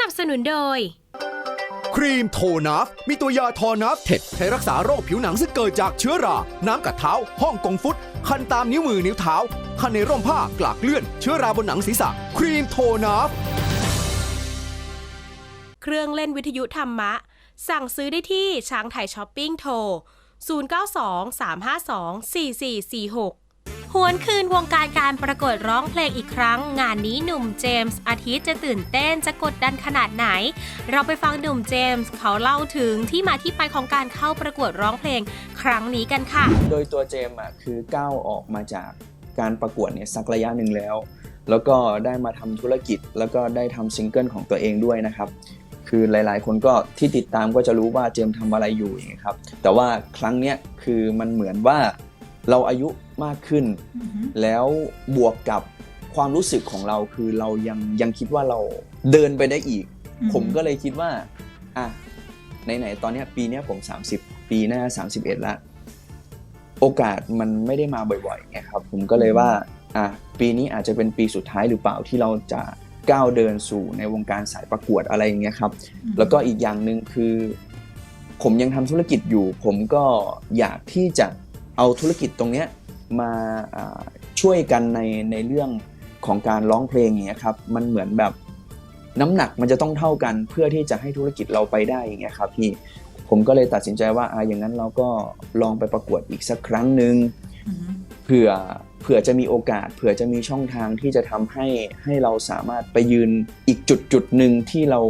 นับสนุนโดย ครีมโทนัฟมีตัวยาทอนัฟเท็ดใช้รักษาโรคผิวหนังซึ่งเกิดจากเชื้อรา น้ำกัดเท้า ห้องกงฟุต คันตามนิ้วมือนิ้วเท้า คันในร่มผ้ากลากเลื่อน เชื้อราบนหนังศีรษะ ครีมโทนัฟเครื่องเล่นวิทยุธรรมะ สั่งซื้อได้ที่ช้างไทยช้อปปิ้งโทร 0923524446 หวนคืนวงการการประกวดร้องเพลงอีกครั้ง งานนี้หนุ่มเจมส์อาทิตย์จะตื่นเต้นจะกดดันขนาดไหน เราไปฟังหนุ่มเจมส์เขาเล่าถึงที่มาที่ไปของการเข้าประกวดร้องเพลงครั้งนี้กันค่ะ โดยตัวเจมส์อะคือก้าวออกมาจากการประกวดเนี่ยสักระยะหนึ่งแล้ว แล้วก็ได้มาทำธุรกิจ แล้วก็ได้ทำซิงเกิลของตัวเองด้วยนะครับ คือหลายๆ คนก็ที่ติดตามก็จะรู้ว่าเจมส์ทำอะไรอยู่อย่างเงี้ยครับ แต่ว่าครั้งเนี้ยคือมันเหมือนว่า เราอายุมากขึ้น แล้วบวกกับความรู้สึกของเราคือเรายังยังคิดว่าเราเดินไปได้อีก ผมก็เลยคิดว่าอะไหนๆตอนเนี้ยปีเนี้ยผม 30 ปีหน้า 31ละโอกาสมันไม่ได้มาบ่อยๆไงครับ ผมก็เลยว่าอะปีนี้อาจจะเป็นปีสุดท้ายหรือเปล่าที่เราจะก้าวเดินสู่ในวงการสายประกวดอะไรอย่างเงี้ยครับ แล้วก็อีกอย่างหนึ่งคือ ผมยังทำธุรกิจอยู่ ผมก็อยากที่จะ เอาธุรกิจตรงเนี้ยมาอ่าช่วยกันในในเรื่องของการร้องเพลงอย่างเงี้ยครับมันเหมือนแบบน้ำหนักมันจะต้องเท่ากันเพื่อที่จะให้ธุรกิจเราไปได้อย่างเงี้ยครับพี่ผมก็เลยตัดสินใจว่าอ่าอย่างนั้นเราก็ลองไปประกวดอีกสักครั้งหนึ่งเผื่อเผื่อจะมีโอกาส เผื่อจะมีช่องทางที่จะทำให้ให้เราสามารถไปยืนอีกจุดจุดหนึ่งที่เรา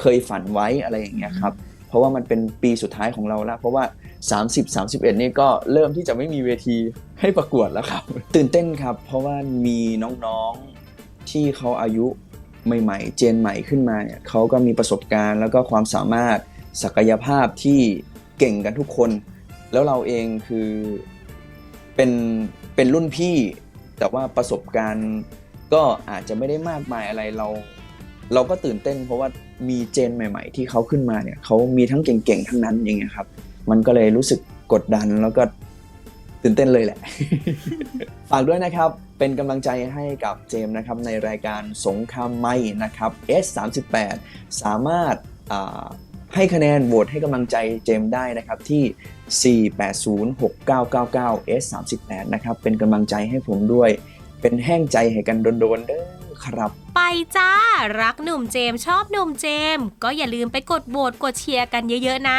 เคยฝันไว้อะไรอย่างเงี้ยครับเพราะว่ามันเป็นปีสุดท้ายของเราแล้วเพราะว่า 30 31 นี่ก็เริ่มที่จะไม่มีเวทีให้ประกวดแล้วครับ ตื่นเต้นครับ เพราะว่ามีน้องๆที่เขาอายุใหม่ๆ เจนใหม่ขึ้นมาเนี่ยเขาก็มีประสบการณ์แล้วก็ความสามารถศักยภาพที่เก่งกันทุกคน แล้วเราเองคือเป็นเป็นรุ่นพี่ แต่ว่าประสบการณ์ก็อาจจะไม่ได้มากมายอะไรเรา เราก็ตื่นเต้น เพราะว่ามีเจนใหม่ ๆ ที่เขาขึ้นมาเนี่ยเขามีทั้งเก่งๆทั้งนั้นอย่างเงี้ยครับ มันก็เลยรู้สึกกดดันแล้วก็ตื่นเต้นเลยแหละ ฝากด้วยนะครับ เป็นกำลังใจให้กับเจมส์นะครับในรายการสงครามไม่นะครับ S38 สามารถให้คะแนนโหวตให้กำลังใจเจมส์ได้นะครับที่ 4806999 S38 นะครับ เป็นกำลังใจให้ผมด้วย เป็นแห้งใจให้กันโดนๆเด้อครับไปจ้า รักหนุ่มเจมส์ชอบหนุ่มเจมส์ก็อย่าลืมไปกดโหวตกดเชียร์กันเยอะๆนะ